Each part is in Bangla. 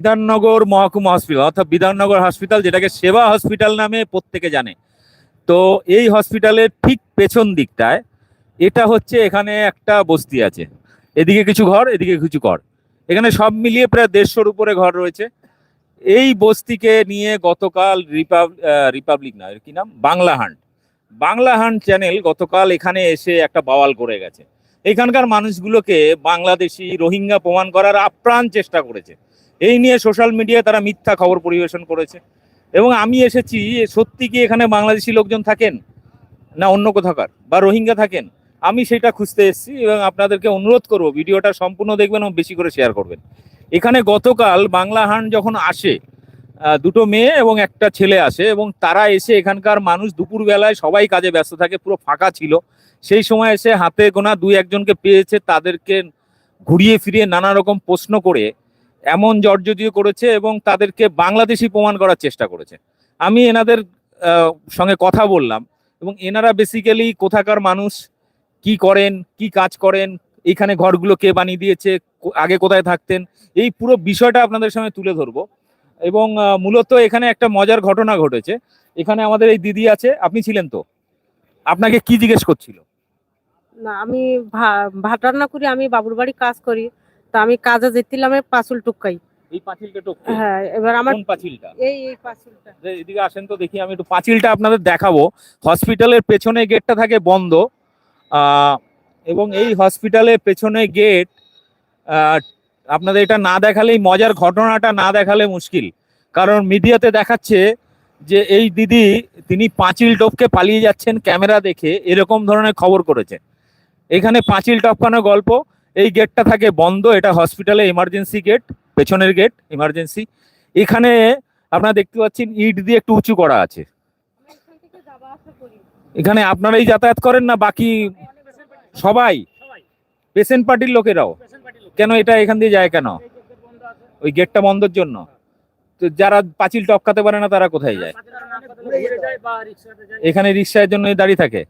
বিধাননগর মহকুমা হসপিটাল অর্থাৎ বিধাননগর হসপিটাল যেটাকে সেবা হসপিটাল নামে প্রত্যেকে জানে। তো এই হসপিটালের ঠিক পেছন দিকটায় এটা হচ্ছে এখানে একটা বস্তি আছে। এদিকে কিছু ঘর, এদিকে কিছু ঘর এখানে সব মিলিয়ে প্রায় দেড়শোর উপরে ঘর রয়েছে। এই বস্তিকে নিয়ে গতকাল রিপাব- রিপাবলিক না কি নাম? Bangla hunt. Bangla hunt channel গতকাল এখানে এসে একটা বাওয়াল করে গেছে। এখানকার মানুষগুলোকে বাংলাদেশি রোহিঙ্গা প্রমাণ করার আপ্রাণ চেষ্টা করেছে। এই নিয়ে সোশ্যাল মিডিয়ায় তারা মিথ্যা খবর পরিবেশন করেছে। এবং আমি এসেছি সত্যি কি এখানে বাংলাদেশি লোকজন থাকেন? না অন্য কোথাকার বা রোহিঙ্গা থাকেন? আমি সেটা খুঁজতে এসেছি এবং আপনাদেরকে অনুরোধ করব, ভিডিওটা সম্পূর্ণ দেখবেন এবং বেশি করে শেয়ার করবেন। এখানে গতকাল বাংলা হান যখন আসে দুটো মেয়ে এবং একটা ছেলে আসে এবং তারা এসে এখানকার মানুষ দুপুর বেলায় সবাই কাজে ব্যস্ত থাকে, পুরো ফাঁকা ছিল। সেই সময় এসে হাতে গোনা দুই একজনকে পেয়েছে, তাদেরকে ঘুরিয়ে ফিরিয়ে নানা রকম প্রশ্ন করে এমন জর্জরিত করেছে এবং তাদেরকে বাংলাদেশি প্রমাণ করার চেষ্টা করেছে। আমি এনাদের সঙ্গে কথা বললাম এবং এনারা বেসিক্যালি কোথাকার মানুষ, কি করেন, কি কাজ করেন এইখানে ঘরগুলো কে বানিয়ে দিয়েছে আগে কোথায় থাকতেন, এই পুরো বিষয়টা আপনাদের সামনে তুলে ধরবো। এবং মূলত এখানে একটা মজার ঘটনা ঘটেছে। এখানে আমাদের এই দিদি আছে, আপনি ছিলেন তো? আপনাকে কি জিজ্ঞেস করছিল? না, আমি ভাত রান্না করি, আমি বাবুর বাড়ি কাজ করি। তা আমি কাজে যেছিলাম এই পাঁচুল টুকাই এই পাঁচিলটা টপকে হ্যাঁ এবার আমার কোন পাঁচিলটা? এই এই পাঁচুলটা। এদিকে আসেন তো দেখি আমি একটু পাঁচিলটা আপনাদের দেখাবো। হসপিটালের পেছনে গেটটা থাকে বন্ধ। এবং এই হসপিটালের পেছনে গেট আপনাদের এটা না দেখালেই মজার ঘটনাটা না দেখালে মুশকিল। কারণ মিডিয়াতে দেখাচ্ছে যে এই দিদি তিনি পাঁচিল টপকে পালিয়ে যাচ্ছেন ক্যামেরা দেখে এরকম ধরনের খবর করেছে এখানে পাঁচিল টপকানো গল্প। এই গেটটা থাকে বন্ধ, এটা হসপিটালে এমার্জেন্সি গেট পেছনের গেট এমার্জেন্সি এখানে আপনারা দেখতে পাচ্ছেন ইট দিয়ে একটু উঁচু করা আছে। এখানে আপনারাই যাতায়াত করেন না, বাকি সবাই? পেশেন্ট পার্টির লোকেরাও? কেন এটা এখান দিয়ে যায় কেন? ওই গেটটা বন্ধর জন্য। তো যারা পাঁচিল টপকাতে পারে না, তারা কোথায় যায়? এখানে রিক্সার জন্য দাঁড়িয়ে থাকে।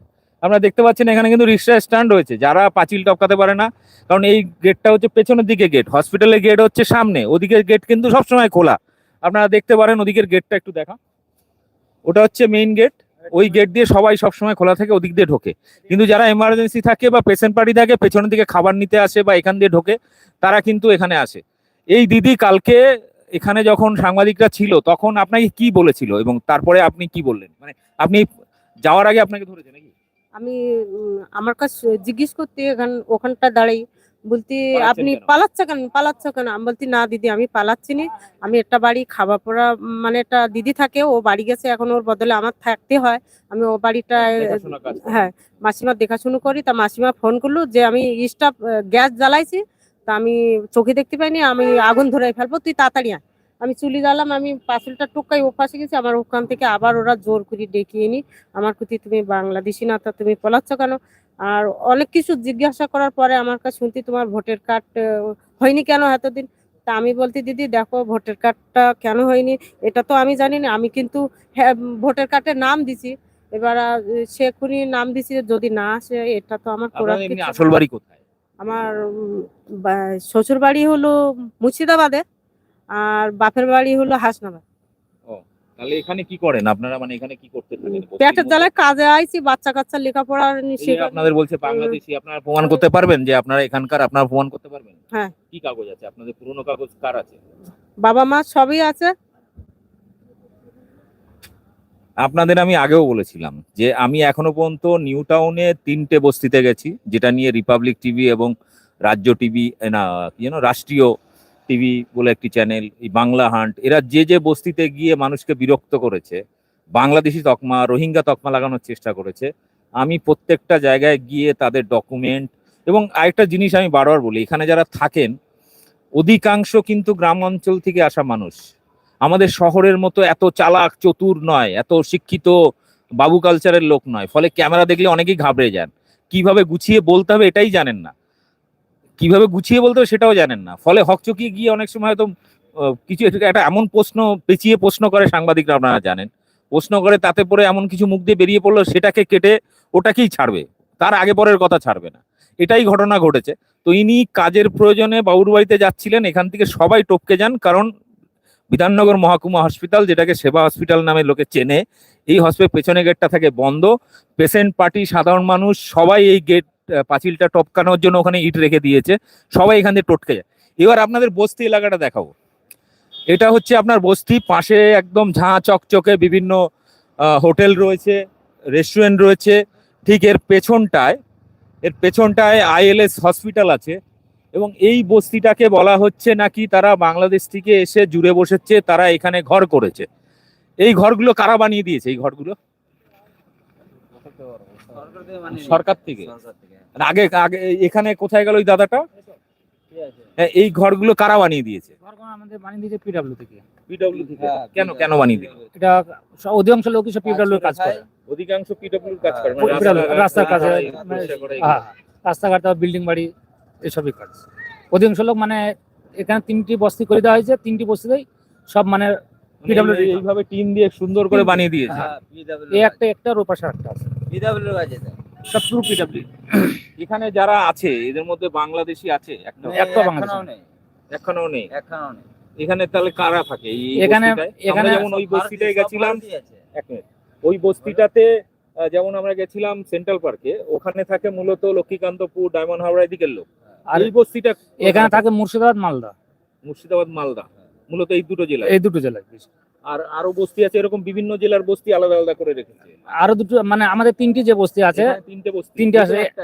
আপনারা দেখতে পাচ্ছেন এখানে কিন্তু রিক্সা স্ট্যান্ড রয়েছে। যারা পাঁচিল টপকাতে পারে না, কারণ এই গেটটা হচ্ছে পেছনের দিকে গেট হসপিটালের গেট হচ্ছে সামনে ওদিকের গেট কিন্তু সবসময় খোলা। আপনারা দেখতে পারেন ওদিকের গেটটা একটু দেখা। ওটা হচ্ছে মেইন গেট ওই গেট দিয়ে সবাই সবসময় খোলা থাকে, ওদিক দিয়ে ঢোকে। কিন্তু যারা এমার্জেন্সি থাকে বা পেশেন্ট পার্টি থাকে, পেছনের দিকে খাবার নিতে আসে বা এখান দিয়ে ঢোকে, তারা কিন্তু এখানে আসে। এই দিদি কালকে এখানে যখন সাংবাদিকরা ছিল, তখন আপনাকে কি বলেছিল এবং তারপরে আপনি কি বললেন? মানে আপনি যাওয়ার আগে আপনাকে ধরেছে নাকি? আমি আমার কাছে জিজ্ঞেস করতে এখান ওখানটা দাঁড়াই। বলতে আপনি? পালাচ্ছ কেন? পালাচ্ছ কেন? আমি বলছি না দিদি আমি পালাচ্ছি না। আমি একটা বাড়ি খাওয়া পড়া মানে একটা দিদি থাকে ও বাড়ি গেছে এখন ওর বদলে আমার থাকতে হয়। আমি ও বাড়িটা। হ্যাঁ মাসিমা দেখাশুনো করি। তা মাসিমা ফোন করল যে আমি স্টাফ গ্যাস জ্বালাইছি। তা আমি চোখে দেখতে পাইনি আমি আগুন ধরে ফেলব তুই তাড়াতাড়ি আয়। আমি চুলি জ্বালাম আমি পাঁচিলটা টুকাই ও পাশে গেছি আমার ওখান থেকে আবার ওরা জোর করে ডেকিয়ে নি। আমার প্রতি তুমি বাংলাদেশি না তা তুমি পলাচ্ছ কেন? আর অনেক কিছু জিজ্ঞাসা করার পরে আমার কাছে শুনতে তোমার ভোটের কার্ড হয়নি কেন এতদিন? তা আমি বলতে দিদি দেখো ভোটার কার্ডটা কেন হয়নি? এটা তো আমি জানি না আমি কিন্তু হ্যাঁ, ভোটার কার্ডের নাম দিছি। এবার সে এক্ষুনি নাম দিছি যদি না আসে এটা তো আমার আসল বাড়ি কোথায়? আমার শ্বশুর বাড়ি হলো মুর্শিদাবাদে। আর বাপের বাড়ি হলো হাসনাবাদ। তাহলে এখানে কি করেন? আপনারা মানে এখানে কি করতে থাকেন? পেটের জ্বালায় কাজে আইছি বাচ্চা কাচ্চা লেখাপড়া আপনাদের বলছে বাংলাদেশি আপনারা প্রমাণ করতে পারবেন যে আপনারা এখানকার আপনারা প্রমাণ করতে পারবেন? হ্যাঁ। কি কাগজ আছে? আপনাদের পুরনো কাগজ কার আছে? বাবা মা সবই আছে। আপনাদের আমি আগেও বলেছিলাম যে আমি এখনও পর্যন্ত নিউ টাউনে তিনটে বস্তিতে গেছি যেটা নিয়ে রিপাবলিক টিভি এবং রাজ্য টিভি না কি যেন রাষ্ট্রীয় টিভি বলে একটি চ্যানেল এই বাংলা হান্ট এরা যে যে বস্তিতে গিয়ে মানুষকে বিরক্ত করেছে, বাংলাদেশি তকমা, রোহিঙ্গা তকমা লাগানোর চেষ্টা করেছে, আমি প্রত্যেকটা জায়গায় গিয়ে তাদের ডকুমেন্ট এবং আরেকটা জিনিস আমি বারবার বলি, এখানে যারা থাকেন, অধিকাংশ কিন্তু গ্রাম অঞ্চল থেকে আসা মানুষ। আমাদের শহরের মতো এত চালাক, চতুর নয়, এত শিক্ষিত বাবু কালচারের লোক নয়, ফলে ক্যামেরা দেখলে অনেকেই ঘাবড়ে যান। কীভাবে গুছিয়ে বলতে হবে এটাই জানেন না। কীভাবে গুছিয়ে বলতে সেটাও জানেন না। ফলে হকচকিয়ে গিয়ে অনেক সময় হয়তো কিছু একটা এমন প্রশ্ন পেঁচিয়ে প্রশ্ন করে সাংবাদিকরা আপনারা জানেন। প্রশ্ন করে তাতে পরে এমন কিছু মুখ দিয়ে বেরিয়ে পড়ল, সেটাকে কেটে ওটাকেই ছাড়বে। তার আগে পরের কথা ছাড়বে না। এটাই ঘটনা ঘটেছে। তো ইনি কাজের প্রয়োজনে বাবুর বাড়িতে যাচ্ছিলেন, এখান থেকে সবাই টপকে যান, কারণ বিধাননগর মহকুমা হসপিটাল, যেটাকে সেবা হসপিটাল নামে লোকে চেনে, এই হসপিটাল পেছনে গেটটা থাকে বন্ধ। পেশেন্ট পার্টি, সাধারণ মানুষ, সবাই এই গেট পাঁচিলটা টপকানোর জন্য ওখানে ইট রেখে দিয়েছে। সবাই এখান থেকে টটকে যায়। এবার আপনাদের বস্তি এলাকাটা দেখাবো। এটা হচ্ছে আপনার বস্তি। পাশে একদম ঝাঁ চকচকে বিভিন্ন হোটেল রয়েছে, রেস্টুরেন্ট রয়েছে। ঠিক এর পেছনটায় এর পেছনটায় আইএলএস হসপিটাল আছে এবং এই বস্তিটাকে বলা হচ্ছে নাকি তারা বাংলাদেশ থেকে এসে জুড়ে বসেছে, তারা এখানে ঘর করেছে। এই ঘরগুলো কারা বানিয়ে দিয়েছে? এই ঘরগুলো? সরকার থেকে? আগে আগে এখানে কোথায় গেল ওই দাদাটা? হ্যাঁ, এই ঘরগুলো কারা বানিয়ে দিয়েছে? আমাদের বানিয়ে দিয়েছে পিডাব্লিউ থেকে। পিডব্লিউ থেকে কেন কেন বানিয়ে দিল? এটা অধিকাংশ লোকই সব পিডাব্লিউ কাজ করে। অধিকাংশ পিডব্লিউ কাজ করে মানে রাস্তাঘাট, রাস্তার কাজে, করে হ্যাঁ রাস্তাঘাট বিল্ডিং বাড়ি এসবই কাজ। অধিকাংশ লোক মানে এখানে তিনটি বস্তি করে দেওয়া হয়েছে তিনটি বস্তিতেই সব মানে পিডব্লিউ এইভাবে টিন দিয়ে সুন্দর করে বানিয়ে দিয়েছে। হ্যাঁ, এই একটা একটা ওপাশে একটা আছে। সব পুরো পিডাব্লিউ এখানে যারা আছে এদের মধ্যে বাংলাদেশি আছে? একটা একটা বাংলাদেশ। এখনও নেই। এখানে তাহলে কারা থাকে? এই এখানে- এখানে- যেমন ওই বস্তিটায় গেছিলাম এক মিনিট। ওই বস্তিটাতে যেমন আমরা গেছিলাম সেন্ট্রাল পার্কে ওখানে থাকে মূলত লক্ষ্মীকান্তপুর ডায়মন্ড হাওড়া দিকের লোক। আর এই বস্তিটা এখানে থাকে মুর্শিদাবাদ মালদা। মুর্শিদাবাদ মালদা। মূলত এই দুটো জেলা এই দুটো জেলায় আর আরও বস্তি আছে এরকম বিভিন্ন জেলার বস্তি আলাদা আলাদা করে রেখেছে। আরও দুটো মানে আমাদের তিনটি যে বস্তি আছে তিনটে বস্তি তিনটে আছে। একটা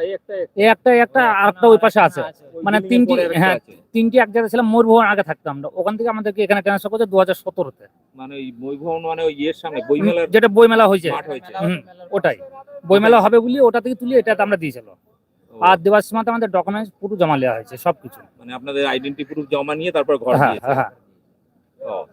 একটা একটা। আর একটা ওই পাশে আছে। মানে তিনটি- হ্যাঁ। তিনটি এক জায়গায় ছিলাম ময়ূরভবন আগে থাকতাম আমরা। ওখান থেকে আমাদেরকে এখানে ট্রান্সফার করছে দু হাজার সতেরোতে। মানে ওই বইভবন মানে ওই ইয়ের সামনে বইমেলার যেটা বইমেলা হয়েছে। ওটাই। বইমেলা হবে বলি ওটা থেকে তুলে এটাতে আমরা দিয়েছিল আর দেওয়ার সময় আমাদের ডকুমেন্টস পুরো জমা নেওয়া হয়েছে সবকিছু। মানে আপনাদের আইডেন্টি প্রুফ জমা নিয়ে তারপর ঘর হ্যাঁ হ্যাঁ। ও।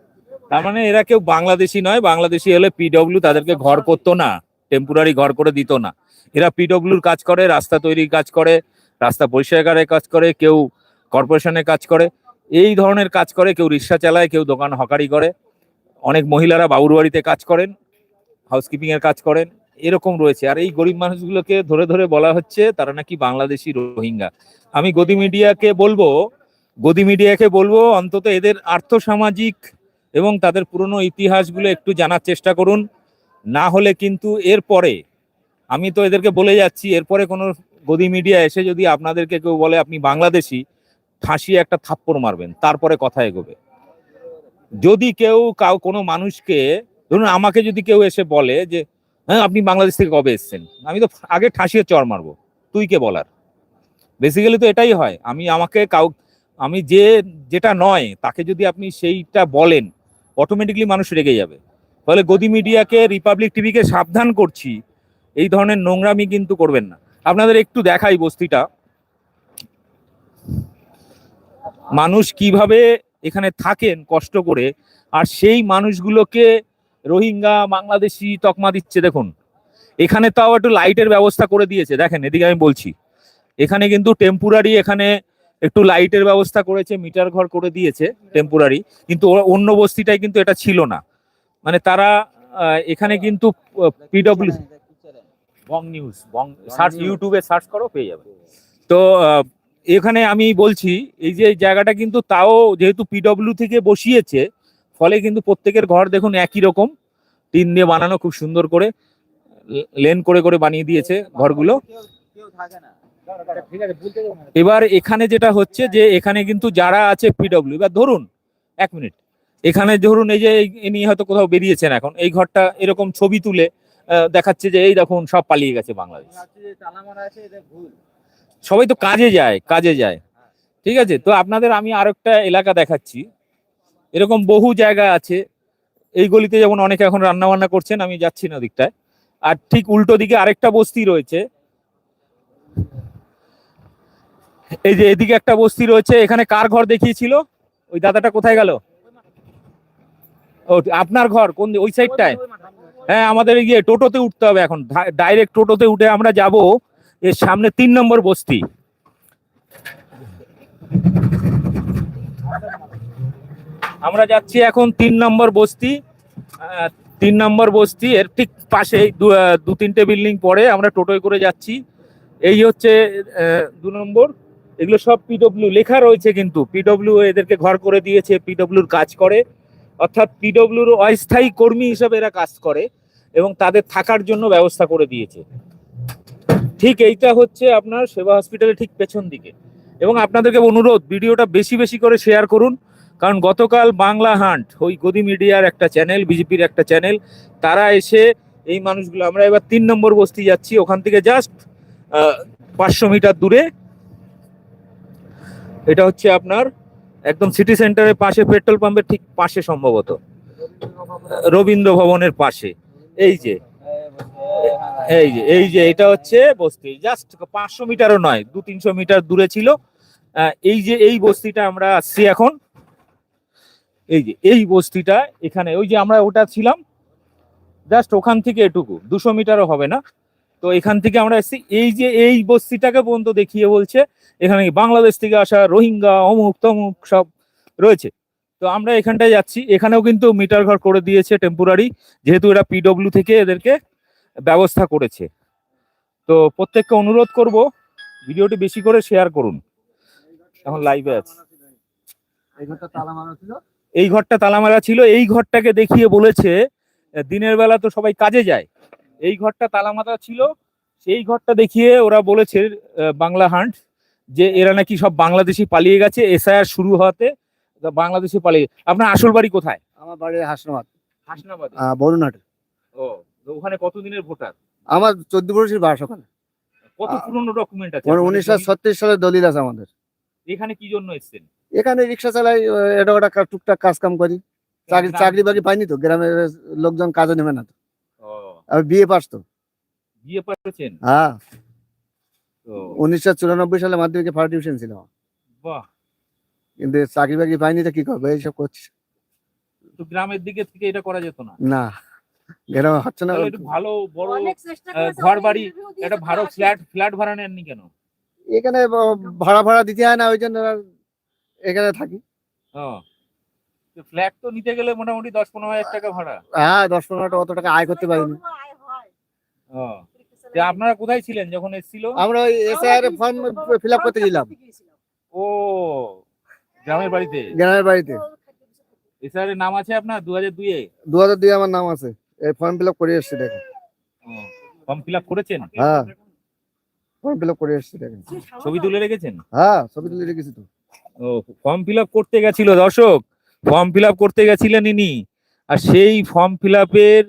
তার মানে এরা কেউ বাংলাদেশি নয়, বাংলাদেশি হলে পিডব্লিউ তাদেরকে ঘর করতো না টেম্পোরারি ঘর করে দিত না। এরা পিডব্লিউর কাজ করে, রাস্তা তৈরির কাজ করে, রাস্তা পরিষ্কারের কাজ করে, কেউ কর্পোরেশনের কাজ করে। এই ধরনের কাজ করে, কেউ রিক্সা চালায়, কেউ দোকান হকারি করে। অনেক মহিলারা বাবুর বাড়িতে কাজ করেন হাউসকিপিং এর কাজ করেন, এরকম রয়েছে। আর এই গরিব মানুষগুলোকে ধরে ধরে বলা হচ্ছে, তারা নাকি বাংলাদেশি রোহিঙ্গা। আমি গদি মিডিয়াকে বলব, গদি মিডিয়াকে বলব, অন্তত এদের আর্থসামাজিক এবং তাদের পুরনো ইতিহাসগুলো একটু জানার চেষ্টা করুন। না হলে কিন্তু এরপরে, আমি তো এদেরকে বলে যাচ্ছি, এরপরে কোনো গদি মিডিয়া এসে যদি আপনাদেরকে কেউ বলে আপনি বাংলাদেশি ফাঁসিয়ে একটা থাপ্পড় মারবেন, তারপরে কথা এগোবে। যদি কেউ কাউ, কোনো মানুষকে, ধরুন আমাকে যদি কেউ এসে বলে যে হ্যাঁ আপনি বাংলাদেশ থেকে কবে এসছেন? আমি তো আগে ঠাসিয়ে চর মারবো, তুই কে বলার? বেসিক্যালি তো এটাই হয়, আমি আমাকে কাউ, আমি যে, যেটা নয়, তাকে যদি আপনি সেইটা বলেন অটোমেটিকলি মানুষ রেগে যাবে। ফলে গদি মিডিয়াকে রিপাবলিক টিভিকে সাবধান করছি, এই ধরনের নোংরামি কিন্তু করবেন না। আপনাদের একটু দেখাই বস্তিটা। মানুষ কীভাবে এখানে থাকেন কষ্ট করে, আর সেই মানুষগুলোকে রোহিঙ্গা, বাংলাদেশি তকমা দিচ্ছে, দেখুন। এখানে তাও একটু লাইটের ব্যবস্থা করে দিয়েছে। দেখেন, এদিকে আমি বলছি। এখানে কিন্তু টেম্পোরারি এখানে একটু লাইটের ব্যবস্থা করেছে, মিটার ঘর করে দিয়েছে টেম্পোরারি কিন্তু অন্য বস্তিটায় কিন্তু এটা ছিল না। মানে তারা এখানে কিন্তু PW Bong news Bong search ইউটিউবে সার্চ করো, পেয়ে যাবে। তো এখানে আমি বলছি, এই যে জায়গাটা কিন্তু তাও যেহেতু পিডব্লিউ থেকে বসিয়েছে, ফলে কিন্তু প্রত্যেকের ঘর দেখুন একই রকম। টিন দিয়ে বানানো খুব সুন্দর করে, লেন করে করে বানিয়ে দিয়েছে ঘরগুলো। এবার এখানে যেটা হচ্ছে যে এখানে কিন্তু যারা আছে পিডব্লিউ এবার ধরুন, এক মিনিট। এখানে ধরুন এই যে ইনি হয়তো কোথাও বেরিয়েছেন এখন, এই ঘরটা এরকম ছবি তুলে দেখাচ্ছে যে এই দেখুন সব পালিয়ে গেছে বাংলাদেশ। সবাই তো কাজে যায় কাজে যায়। ঠিক আছে? তো আপনাদের আমি আর একটা এলাকা দেখাচ্ছি। এরকম বহু জায়গা আছে। এই গলিতে যেমন অনেকে এখন রান্না বান্না করছেন, আমি যাচ্ছি না ওদিকটায়। আর ঠিক উল্টো দিকে আরেকটা বস্তি রয়েছে। এই যে এদিকে একটা বস্তি রয়েছে, এখানে কার ঘর দেখিয়েছিল? ওই দাদাটা কোথায় গেল? ও, আপনার ঘর, কোন ওই সাইডটায়? হ্যাঁ আমাদের গিয়ে টোটোতে উঠতে হবে এখন। ডাইরেক্ট টোটোতে উঠে আমরা যাব এর সামনে তিন নম্বর বস্তি। আমরা যাচ্ছি এখন তিন নম্বর বস্তি। তিন নম্বর বস্তি, এর ঠিক পাশে দু তিনটে বিল্ডিং পরে আমরা টোটোয় করে যাচ্ছি। এই হচ্ছে দু নম্বর। এগুলো সব পিডব্লিউ লেখা রয়েছে কিন্তু। পিডব্লিউ এদেরকে ঘর করে দিয়েছে পিডব্লিউর কাজ করে। অর্থাৎ পিডব্লিউর অস্থায়ী কর্মী হিসাবে এরা কাজ করে এবং তাদের থাকার জন্য ব্যবস্থা করে দিয়েছে। ঠিক এইটা হচ্ছে আপনার সেবা হসপিটালের ঠিক পেছন দিকে। এবং আপনাদেরকে অনুরোধ, ভিডিওটা বেশি বেশি করে শেয়ার করুন। কারণ গতকাল বাংলা হান্ট, ওই গদি মিডিয়ার একটা চ্যানেল বিজেপির একটা চ্যানেল তারা এসে এই মানুষগুলো, আমরা এবার তিন নম্বর বস্তি যাচ্ছি, ওখান থেকে জাস্ট পাঁচশো মিটার দূরে। এটা হচ্ছে আপনার একদম সিটি সেন্টারের পাশে পেট্রোল পাম্পের ঠিক পাশে সম্ভবত। রবীন্দ্র ভবনের পাশে। এই যে। এই যে এই যে, এটা হচ্ছে বস্তি। জাস্ট পাঁচশো মিটারও নয় দু তিনশো মিটার দূরে ছিল। এই যে, এই বস্তিটা আমরা আসছি এখন। এই যে, এই বস্তিটা এখানে, ওই যে আমরা ওটা ছিলাম। জাস্ট ওখান থেকে এটুকু, দুশো মিটারও হবে না। তো এখান থেকে আমরা এসেছি। এই যে এই বস্তিটাকে পর্যন্ত দেখিয়ে বলছে এখানে বাংলাদেশ থেকে আসা রোহিঙ্গা অমুক তমুক সব রয়েছে। তো আমরা এখানটায় যাচ্ছি। এখানেও কিন্তু মিটার ঘর করে দিয়েছে টেম্পোরারি যেহেতু এরা পিডব্লিউ থেকে এদেরকে ব্যবস্থা করেছে। তো প্রত্যেককে অনুরোধ করব ভিডিওটি বেশি করে শেয়ার করুন। এখন লাইভে আছে। এই ঘরটা তালা মারা ছিল? এই ঘরটা তালা ছিল। এই ঘরটাকে দেখিয়ে বলেছে দিনের বেলা তো সবাই কাজে যায়। এই ঘরটা তালা মারা ছিল। সেই ঘরটা দেখিয়ে ওরা বলেছে বাংলা হান্ট যে এরা নাকি সব বাংলাদেশি পালিয়ে গেছে এসআইআর শুরু হওয়াতে বাংলাদেশি পালিয়ে আপনার আসল বাড়ি কোথায়? আমার বাড়ি হাসনাবাদ। হাসনাবাদে? বরুণহাট। ও ওখানে কতদিনের ভোটার? আমার চোদ্দ বছর বাস ওখানে। কত পুরনো ডকুমেন্ট আছে উনিশশো? ছত্রিশ সালের দলিল আছে আমাদের। এখানে কি জন্য এসেছেন? এখানে রিক্সা চালাই এটা ওটা টুকটাক কাজ কাম করি চাকরি চাকরি বাকরি পাইনি তো গ্রামের লোকজন কাজে নেবে না তো। আমি বিয়ে পাস তো। বিয়ে করেছেন? হ্যাঁ। তো উনিশশো চুরানব্বই সালে মাধ্যমিকে ফার্স্ট ডিভিশন ছিল। বাহ। কিন্তু চাকরি বাকরি পাইনি তো কি করব এইসব করছি। তো গ্রামের দিকে থেকে এটা করা যেত না? না গ্রামে হচ্ছে না। একটু ভালো বড় ঘর বাড়ি একটা ভালো ফ্ল্যাট ফ্ল্যাট ভাড়া নেননি কেন? এখানে ভাড়া ভাড়া দিতে হয় না ওই জন্য এখানে থাকি। ফ্ল্যাট তো নিতে গেলে মোটামুটি দশ পনেরো হাজার টাকা ভাড়া। হ্যাঁ দশ পনেরো টাকা অত টাকা আয় করতে পারিনি। ও, আপনারা কোথায় ছিলেন যখন এসেছিল? আমরা ওই এসআইআর ফর্ম ফিল আপ করতে গেলাম। ও গ্রামের বাড়িতে? গ্রামের বাড়িতে। এসআর এর নাম আছে আপনার দু হাজার দুইয়ে দু হাজার দুই আমার নাম আছে। এই ফর্ম ফিল আপ করে এসছি দেখেন। ফর্ম ফিল আপ করেছেন? হ্যাঁ। ফর্ম ফিল আপ করে এসছি দেখেন। ছবি তুলে রেখেছেন? হ্যাঁ ছবি তুলে রেখেছি তো। ও ফর্ম ফিল আপ করতে গেছিল দর্শক। ফর্ম ফিল করতে গেছিলেন ইনি, আর সেই ফর্ম ফিল আপের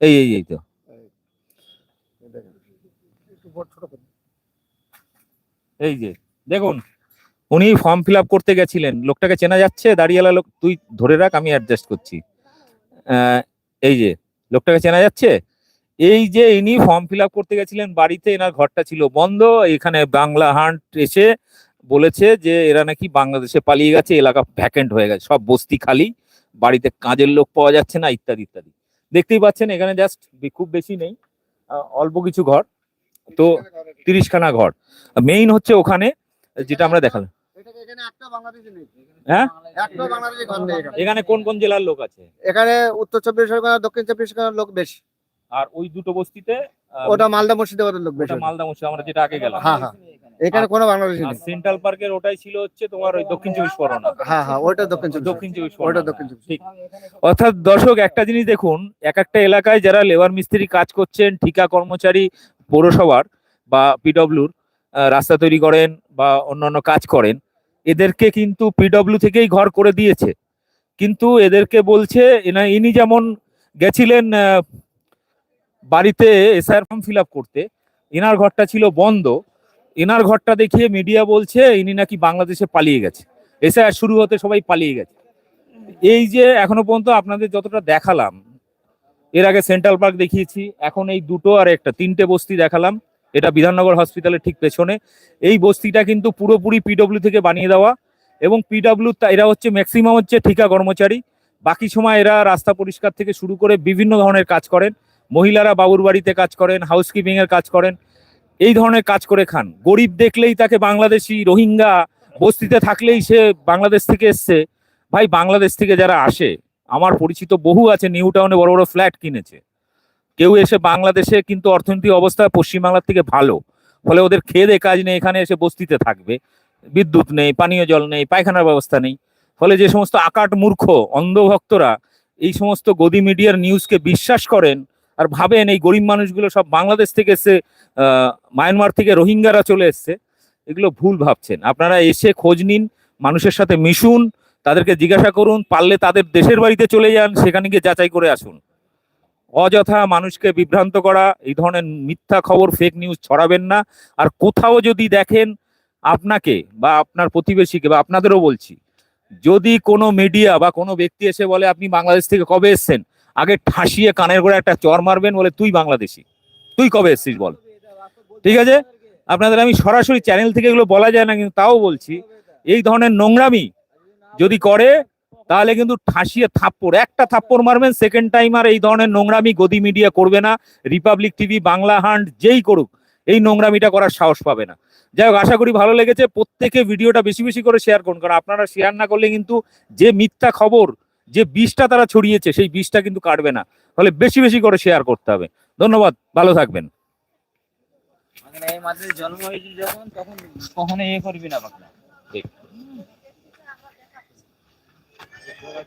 এই এই এই তো। এই যে, দেখুন, উনি ফর্ম ফিল করতে গেছিলেন। লোকটাকে চেনা যাচ্ছে, দাঁড়িয়েলা লোক, তুই ধরে রাখ, আমি অ্যাডজাস্ট করছি। এই যে, লোকটাকে চেনা যাচ্ছে? এই যে ইনি ফর্ম ফিল করতে গেছিলেন, বাড়িতে এনার ঘরটা ছিল বন্ধ, এখানে বাংলা হান্ট এসে বলেছে যে এরা নাকি বাংলাদেশে পালিয়ে গেছে এলাকা ভ্যাকেন্ট হয়ে গেছে সব বস্তি খালি বাড়িতে কাজের লোক পাওয়া যাচ্ছে না ইত্যাদি ইত্যাদি। দেখতেই পাচ্ছেন এখানে জাস্ট খুব বেশি নেই অল্প কিছু ঘর তো তিরিশখানা ঘর। মেইন হচ্ছে ওখানে যেটা আমরা দেখালাম হ্যাঁ? এখানে। কোন কোন জেলার লোক আছে? এখানে উত্তর চব্বিশ পরগনা দক্ষিণ চব্বিশ পরগনার লোক বেশি। আর ওই দুটো বস্তিতে ওটা মালদা মুর্শিদাবাদের লোক বেশি। মালদা মুর্শিদাবাদ আমরা যেটা আগে গেলাম। হ্যাঁ হ্যাঁ। এখানে কোনো বাংলাদেশি নেই। সেন্ট্রাল পার্কের ওটাই ছিল হচ্ছে তোমার ওই দক্ষিণ চব্বিশ পরগনা। হ্যাঁ হ্যাঁ ওইটা দক্ষিণ চব্বিশ দক্ষিণ চব্বিশ ওটা দক্ষিণ চব্বিশ ঠিক। অর্থাৎ দর্শক একটা জিনিস দেখুন এক একটা এলাকায় যারা লেবার মিস্ত্রি কাজ করছেন ঠিকা কর্মচারী পৌরসভার বা পিডব্লিউর রাস্তা তৈরি করেন বা অন্যান্য কাজ করেন এদেরকে কিন্তু পিডব্লিউ থেকেই ঘর করে দিয়েছে। কিন্তু এদেরকে বলছে এনা ইনি যেমন গেছিলেন বাড়িতে এসআর ফর্ম ফিল আপ করতে এনার ঘরটা ছিল বন্ধ এনার ঘরটা দেখিয়ে মিডিয়া বলছে, ইনি নাকি বাংলাদেশে পালিয়ে গেছে। এসআর শুরু হতে সবাই পালিয়ে গেছে। এই যে এখনও পর্যন্ত আপনাদের যতটা দেখালাম, এর আগে সেন্ট্রাল পার্ক দেখিয়েছি, এখন এই দুটো আর একটা, তিনটে বস্তি দেখালাম। এটা বিধাননগর হসপিটালের ঠিক পেছনে। এই বস্তিটা কিন্তু পুরোপুরি পিডব্লিউ থেকে বানিয়ে দেওয়া এবং পিডব্লিউ এরা হচ্ছে ম্যাক্সিমাম হচ্ছে ঠিকা কর্মচারী। বাকি সময় এরা রাস্তা পরিষ্কার থেকে শুরু করে বিভিন্ন ধরনের কাজ করেন। মহিলারা বাবুর বাড়িতে কাজ করেন হাউসকিপিং এর কাজ করেন। এই ধরনের কাজ করে খান। গরিব দেখলেই তাকে বাংলাদেশি রোহিঙ্গা বস্তিতে থাকলেই সে বাংলাদেশ থেকে এসছে। ভাই, বাংলাদেশ থেকে যারা আসে, আমার পরিচিত বহু আছে নিউ টাউনে বড় বড় ফ্ল্যাট কিনেছে। কেউ এসে বাংলাদেশে কিন্তু অর্থনৈতিক অবস্থা পশ্চিমবাংলার থেকে ভালো। ফলে ওদের খেয়ে দে কাজ নেই, এখানে এসে বস্তিতে থাকবে। বিদ্যুৎ নেই, পানীয় জল নেই, পায়খানার ব্যবস্থা নেই। ফলে যে সমস্ত আকাট মূর্খ অন্ধভক্তরা এই সমস্ত গদি মিডিয়ার নিউজকে বিশ্বাস করেন আর ভাবেন এই গরিব মানুষগুলো সব বাংলাদেশ থেকে এসে মায়ানমার থেকে রোহিঙ্গারা চলে এসছে, এগুলো ভুল ভাবছেন। আপনারা এসে খোঁজ নিন, মানুষের সাথে মিশুন, তাদেরকে জিজ্ঞাসা করুন, পারলে তাদের দেশের বাড়িতে চলে যান, সেখানে গিয়ে যাচাই করে আসুন। অযথা মানুষকে বিভ্রান্ত করা, এই ধরনের মিথ্যা খবর ফেক নিউজ ছড়াবেন না। আর কোথাও যদি দেখেন আপনাকে বা আপনার প্রতিবেশীকে বা আপনাদেরও বলছি, যদি কোনো মিডিয়া বা কোনো ব্যক্তি এসে বলে, আপনি বাংলাদেশ থেকে কবে এসছেন? আগে ঠাসিয়ে কানের গোড়ে একটা চর মারবেন বলে তুই বাংলাদেশি। তুই কবে এসছিস বল? ঠিক আছে? আপনাদের আমি সরাসরি চ্যানেল থেকে এগুলো বলা যায় না, কিন্তু তাও বলছি, এই ধরনের নোংরামি যদি করে, তাহলে কিন্তু ঠাসিয়ে থাপ্পড়, একটা থাপ্পড় মারবেন সেকেন্ড টাইম আর এই ধরনের নোংরামি গদি মিডিয়া করবে না রিপাবলিক টিভি বাংলা হান্ট, যেই করুক, এই নোংরামিটা করার সাহস পাবে না। যাই হোক, আশা করি ভালো লেগেছে, প্রত্যেকে ভিডিওটা বেশি বেশি করে শেয়ার করুন, কারণ আপনারা শেয়ার না করলে কিন্তু যে মিথ্যা খবর যে বিষটা তারা ছড়িয়েছে সেই বিষটা কিন্তু কাটবে না। ফলে বেশি বেশি করে শেয়ার করতে হবে। ধন্যবাদ ভালো থাকবেন। মানে জন্ম হয়েছে যখন তখন কখনো ইয়ে করবি না পাকনা